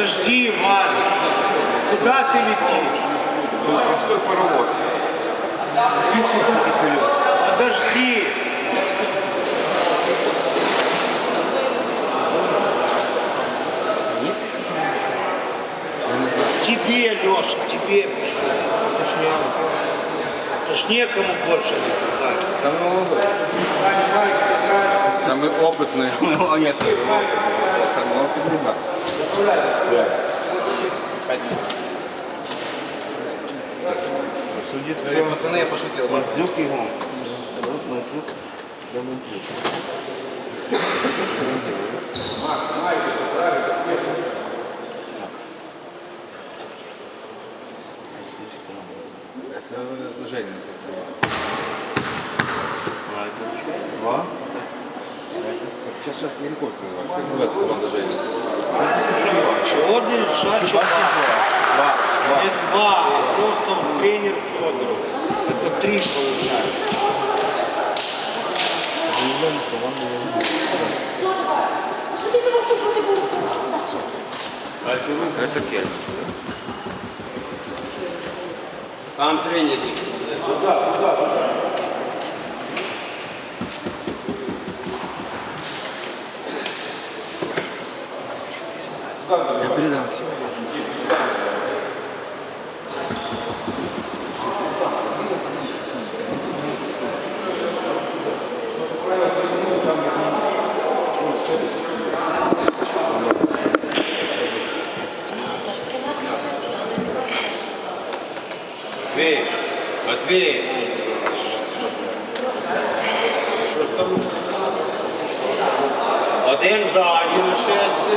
Подожди, Валя. Куда ты летишь? Простой паровоз. Подожди. Тебе, Леша, тебе пишу. Это ж некому больше написать. Самый молодой. Самый опытный. Самый опытный, да. Пацаны, я пошутил. Мандзюк его. Зовут Мандзюк. Да Мандзюк. Марк, давай, правильно, всех. Женя. Два. Сейчас, сейчас не рекорд называется. Как называется команда Жени? Сегодня Шачи два. Не два, а просто тренер Федоров. Это три получается. Это Кельм. Там тренер сидит. Я Матвей. Один ззаді лишиться.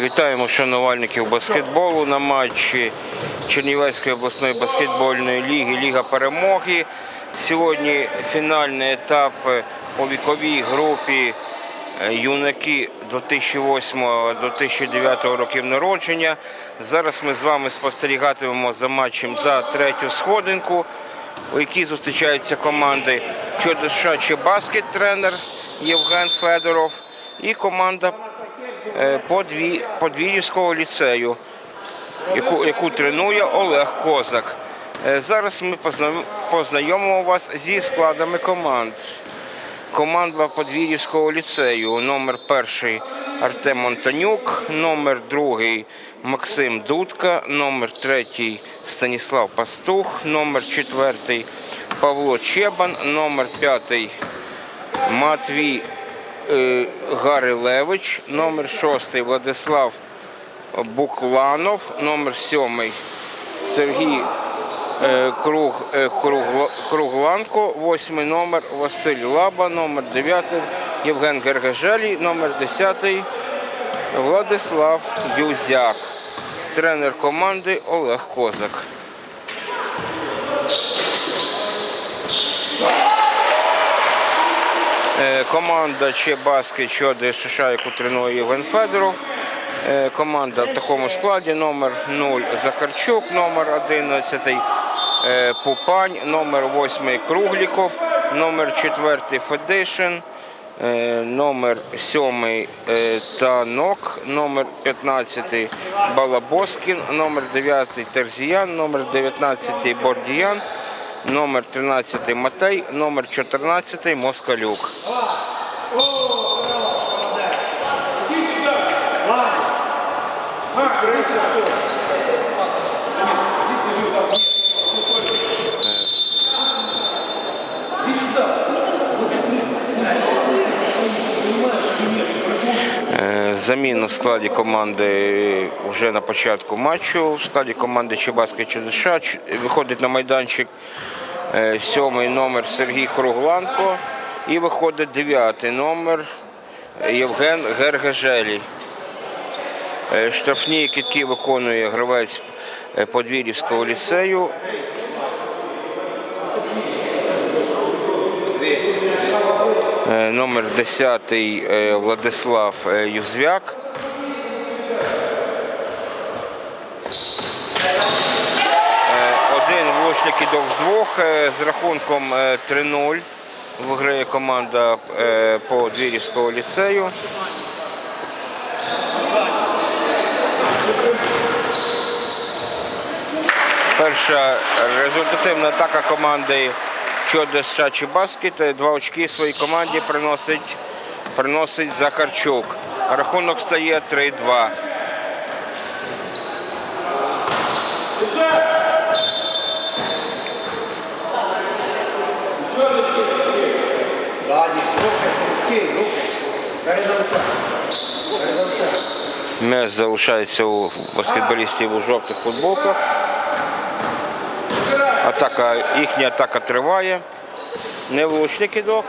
Вітаємо шанувальників баскетболу на матчі Чернівецької обласної баскетбольної ліги Ліга перемоги. Сьогодні фінальний етап е, у віковій групі е, юнаки до 2008-2009 років народження. Зараз ми з вами спостерігатимемо за матчем за третю сходинку, у якій зустрічаються команди Чордишачий баскет тренер Євген Федоров і команда е, Подвір'ївського ліцею, яку, яку тренує Олег Козак. Е, Зараз ми позна- познайомимо вас зі складами команд. Команда Подвір'ївського ліцею. Номер перший Артем Монтанюк, номер другий Максим Дудка, номер третій Станіслав Пастух, номер четвертий Павло Чебан, номер п'ятий Матвій е, Гарилевич, номер шостий Владислав Букланов, номер сьомий Сергій е, Круг, е, Кругланко, восьмий номер Василь Лаба, номер дев'ятий Євген Гергажелій, номер десятий Владислав Юзяк. Тренер команди Олег Козак. Е, Команда Чебаски Чоди США, яку тренує Євген Федоров. Е, Команда в такому складі номер 0 Захарчук, номер 11 е, Пупань, номер 8 Кругліков, номер 4 Федишин, е, номер 7 е, Танок, номер 15 Балабоскін, номер 9 Терзіян, номер 19 Бордіян, номер 13 Матей, номер 14 Москалюк. Е, Заміну в складі команди вже на початку матчу. В складі команди Чебаски ЧДШ виходить на майданчик е, сьомий номер Сергій Кругланко і виходить дев'ятий номер Євген Гергежелій. Е, Штрафні кітки виконує гравець е, Подвір'ївського ліцею. Е, Номер 10 е, Владислав Юзвяк. Один влучник з двох з рахунком е, 3-0 виграє команда Подвір'ївського ліцею. Перша результативна атака команди щодо Шачі Баскет. Два очки своїй команді приносить, приносить Захарчук. Рахунок стає 3-2. Ззаді, руки, руки, руки. Передавця. Передавця. М'яч залишається у баскетболістів у жовтих футболках. Атака, їхня атака триває. Невлучний кидок.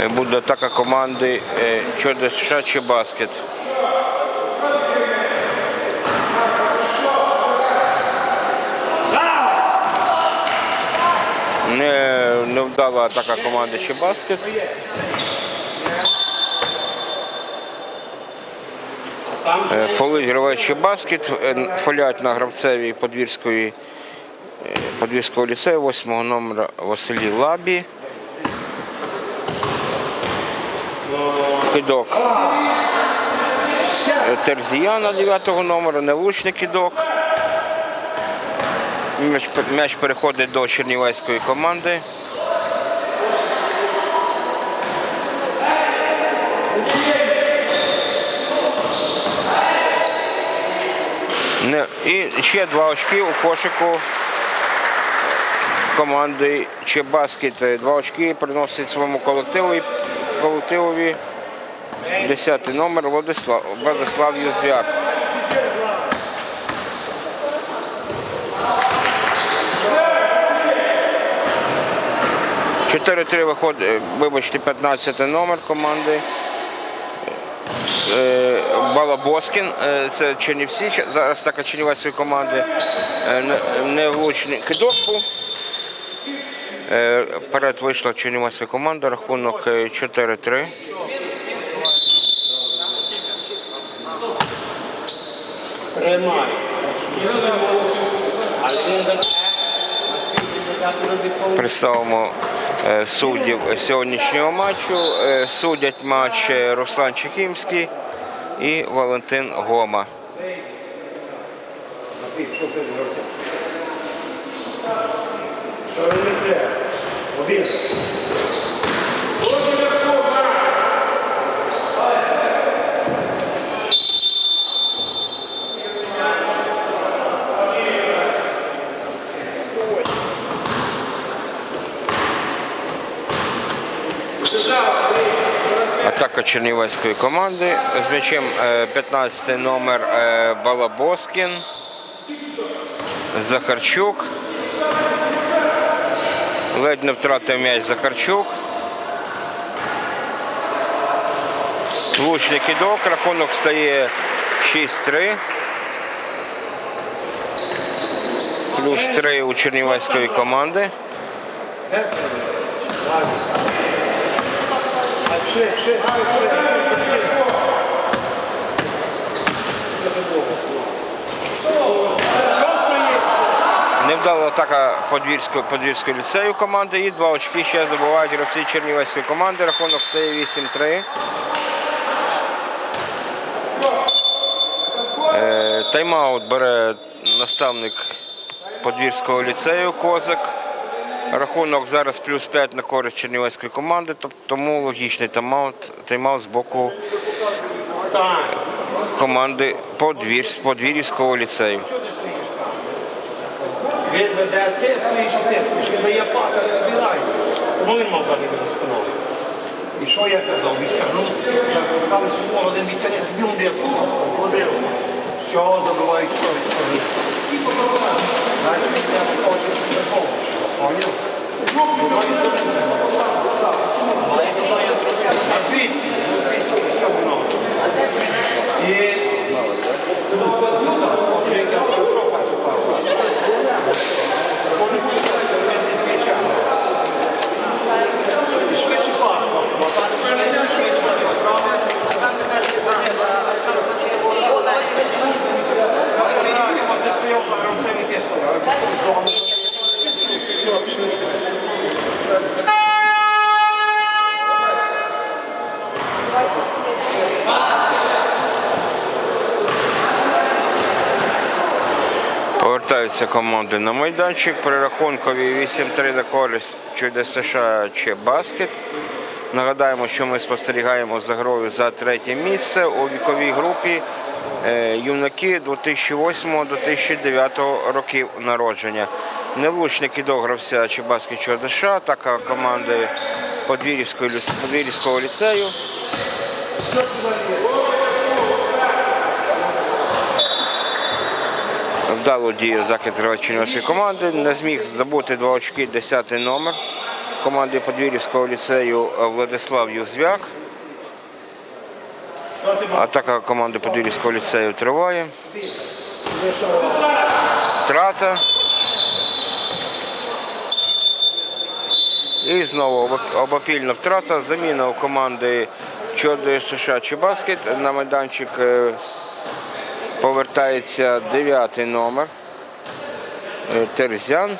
Е, Буде атака команди е, США чи баскет. Не, невдала атака команди Чебаскет. Е, Фолить гравець Чебаскет, е, фолять на гравцеві Подвірської, е, Подвірського ліцею 8 номера Василі Лабі. Кидок. Е, Терзіяна 9 номера, невлучний кидок. М'яч переходить до чернівецької команди. Не, і ще два очки у кошику команди Чебаскет. Два очки приносить своєму колективу, колективові 10 номер Владислав, Владислав Юзвяк. Чотири-три виходить, вибачте, 15 номер команди. Е, Балабоскін, е, це Чернівці, зараз така Чернівецької команди. Е, не- Невлучний кидок був. Е, вийшла Чернівецька команда, рахунок е, 4-3. Тримай. Але він до Представимо суддів сьогоднішнього матчу. Е, Судять матч е, Руслан Чехімський і Валентин Гома. Що Атака чернівецької команди. З м'ячем е, 15 номер е, Балабоскін. Захарчук. Ледь не втратив м'яч Захарчук. Влучний кидок, рахунок стає 6-3. Плюс 3 у чернівецької команди. А ще, ще, ще, ще. Невдала атака Подвірського, Подвірського ліцею команди і два очки ще забувають гравці Чернівецької команди. Рахунок стає 8-3. Е, Тайм-аут бере наставник Подвірського ліцею Козак. Рахунок зараз плюс 5 на користь Чернівецької команди, тому логічний тайм-аут, тайм-аут з боку команди Подвір, Подвір'ївського ліцею. Він веде, ти стоїш і ти стоїш, він не збирає. Тому він мав дати за. І що я казав? Відтягнутися. Там сумов один відтягнеться, б'юм де ходив. Все, забивають що від сторони. Значить, він я такого не? Що воно? І І швидше пасно. Швидше, швидше. Ти стояв, гравцем і ти стояв. а потім зону. Все, пішли. Повертаються команди на майданчик. При рахункові 8-3 на користь чуде США чи баскет. Нагадаємо, що ми спостерігаємо за грою за третє місце у віковій групі е, юнаки 2008-2009 років народження. Невлучники догрався чи баскет ЧОДШ, така команди Подвір'ївського ліцею. Вдало діє захист гравачної команди. Не зміг здобути два очки 10 номер команди Подвір'ївського ліцею Владислав Юзвяк. Атака команди Подвір'ївського ліцею триває. Втрата. І знову обопільна втрата. Заміна у команди Чорди США чи баскет на майданчик е, повертається дев'ятий номер. е, Терзян.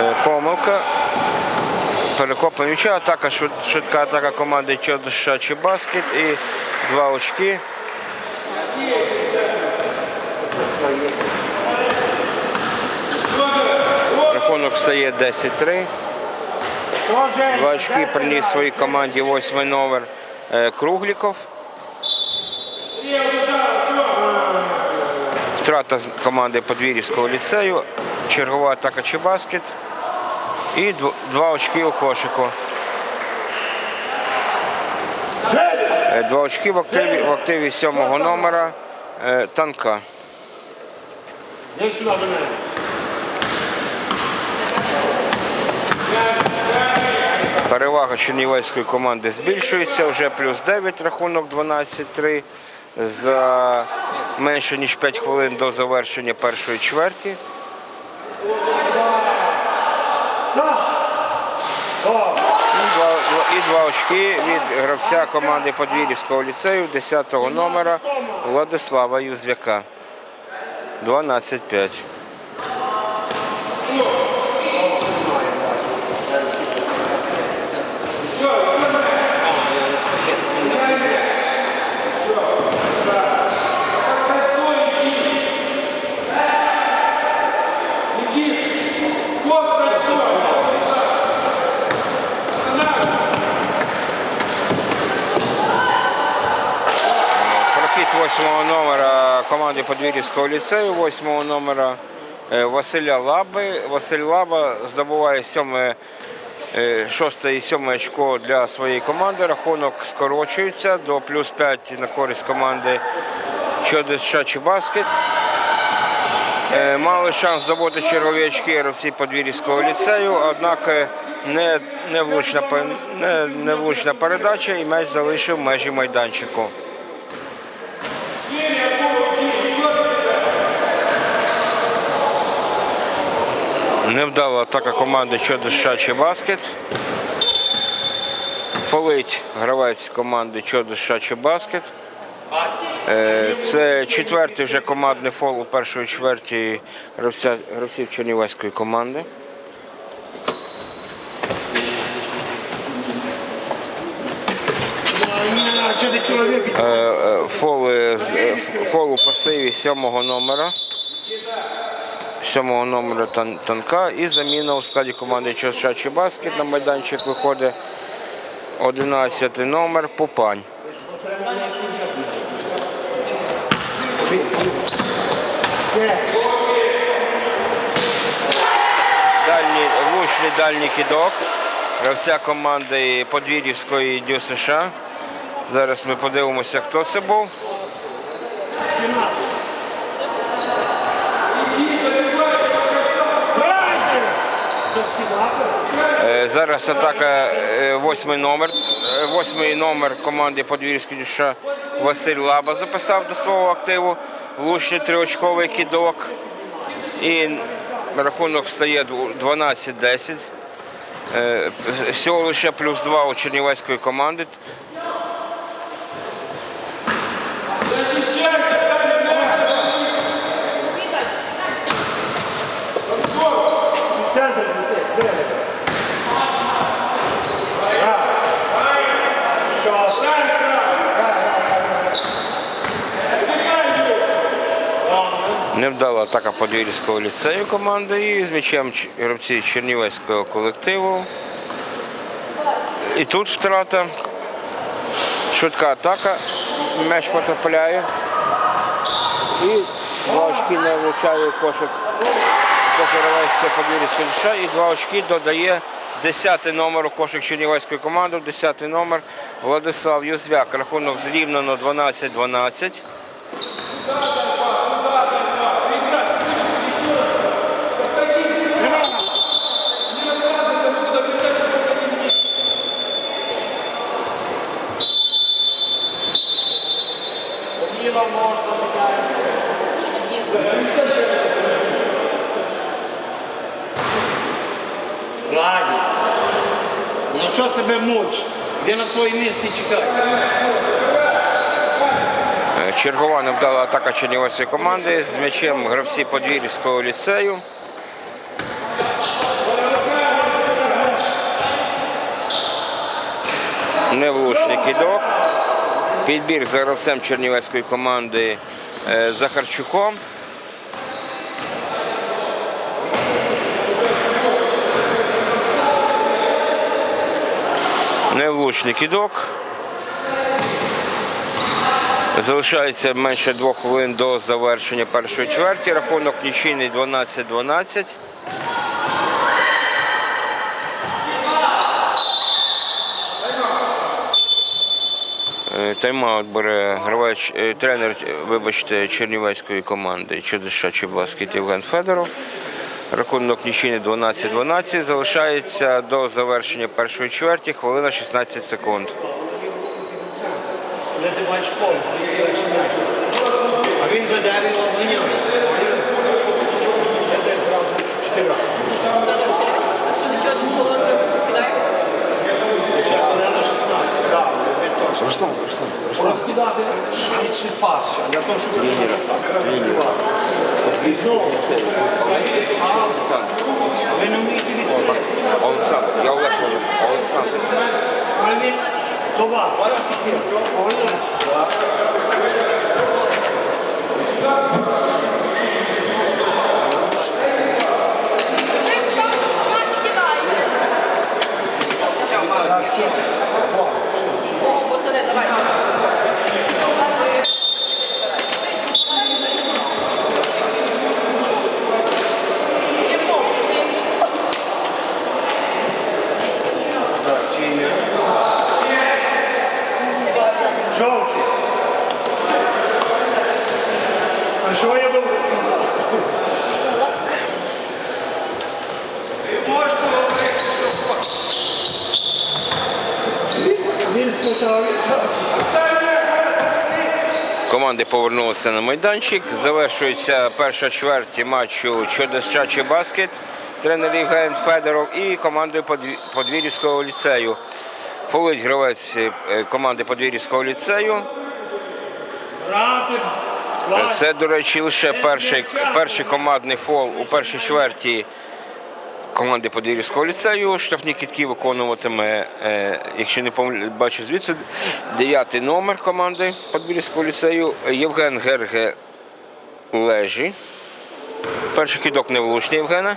Е, Помилка. Перехоплення м'яча, атака, швидка атака команди Чордиша чи баскет і два очки. Рахунок стає 10-3. Два очки приніс своїй команді восьмий номер е, Кругліков. Втрата команди Подвір'ївського ліцею. Чергова атака чи баскет. І два очки у кошику. Е, Два очки в активі, в активі сьомого номера е, танка. Перевага чернівецької команди збільшується, вже плюс 9 рахунок 12-3 за менше ніж 5 хвилин до завершення першої чверті. І два, очки від гравця команди Подвір'ївського ліцею 10-го номера Владислава Юзвяка. 12-5. Подвір'ївського ліцею, восьмого номера е, Василя Лаби. Василь Лаба здобуває сьоме, е, шосте і сьоме очко для своєї команди. Рахунок скорочується до плюс 5 на користь команди Чодича чи баскет. Е, Мали шанс здобути чергові очки гравці Подвір'ївського ліцею, однак е, не, не, влучна, не, не влучна передача і м'яч залишив межі майданчику. Невдала атака команди щодо Шачі Баскет. Фолить гравець команди щодо Шачі Баскет. Е, Це четвертий вже командний фол у першої чверті гравців Чернівецької команди. Е, е, е, фол у пасиві сьомого номера. Сьомого номера тан- танка і заміна у складі команди Чорчачий баскет на майданчик виходить 11 номер Пупань. Дальній, влучний дальній кидок. Гравця команди Подвір'ївської Дю США. Зараз ми подивимося, хто це був. Зараз атака е, восьмий номер. Е, Восьмий номер команди Подвірської США Василь Лаба записав до свого активу. Влучний триочковий кідок. І рахунок стає 12-10. Е, Всього лише плюс 2 у Чернівецької команди. Невдала атака Подвір'ївського ліцею команди і з м'ячем гравці Чернівецького колективу. І тут втрата. Швидка атака. М'яч потрапляє. І два очки не влучає кошик. Покоровець Подвір'ївського ліцею. І два очки додає 10 номер у кошик Чернівецької команди. 10 номер Владислав Юзвяк. Рахунок зрівнено 12-12. На своєму місці чекай? Е, Чергова невдала атака Чернівецької команди з м'ячем гравці Подвір'ївського ліцею. Невлучний кидок. Підбір за гравцем Чернівецької команди е, Захарчуком. Невлучний кидок. Залишається менше двох хвилин до завершення першої чверті. Рахунок нічийний 12-12. Е, Тайм-аут бере гравець, е, тренер, вибачте, Чернівецької команди ЧДШ Чебаскіт Євген Федоров. Рахунок нічийний 12-12. Залишається до завершення першої чверті хвилина 16 секунд. Де ти маєш школу? А він веде, він обганяє. Я десь зразу чотири. Ще хвилина 16. Так, він точно. Руслан, Руслан, Руслан. Розкидати швидший пас, для того, щоб. Ви вмієте відповідати. Олександр, я Олег Олександр. Вони товар. Команди повернулися на майданчик. Завершується перша чверть матчу Чудес-Чачі Баскет. Тренер Євген Федоров і командою Подві- Подвір'ївського ліцею. Фолить гравець е, команди Подвір'ївського ліцею. Це, до речі, лише перший, перший командний фол у першій чверті команди Подвір'ївського ліцею. Штрафні кітки виконуватиме, е, якщо не помиляю, бачу звідси, дев'ятий номер команди Подвір'ївського ліцею Євген Герге Лежі. Перший кидок невлучний Євгена.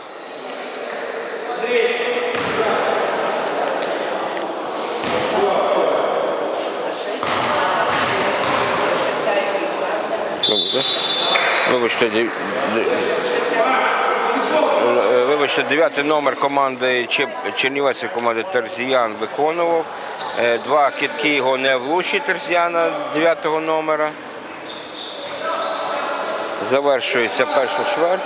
Вибачте, дев- де- е, вибачте, дев'ятий номер команди Чернівецької команди Терзіян виконував. Е, Два китки його не влучить Терзіяна дев'ятого номера. Завершується перша чверть.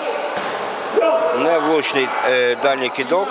Невлучний е, дальній кидок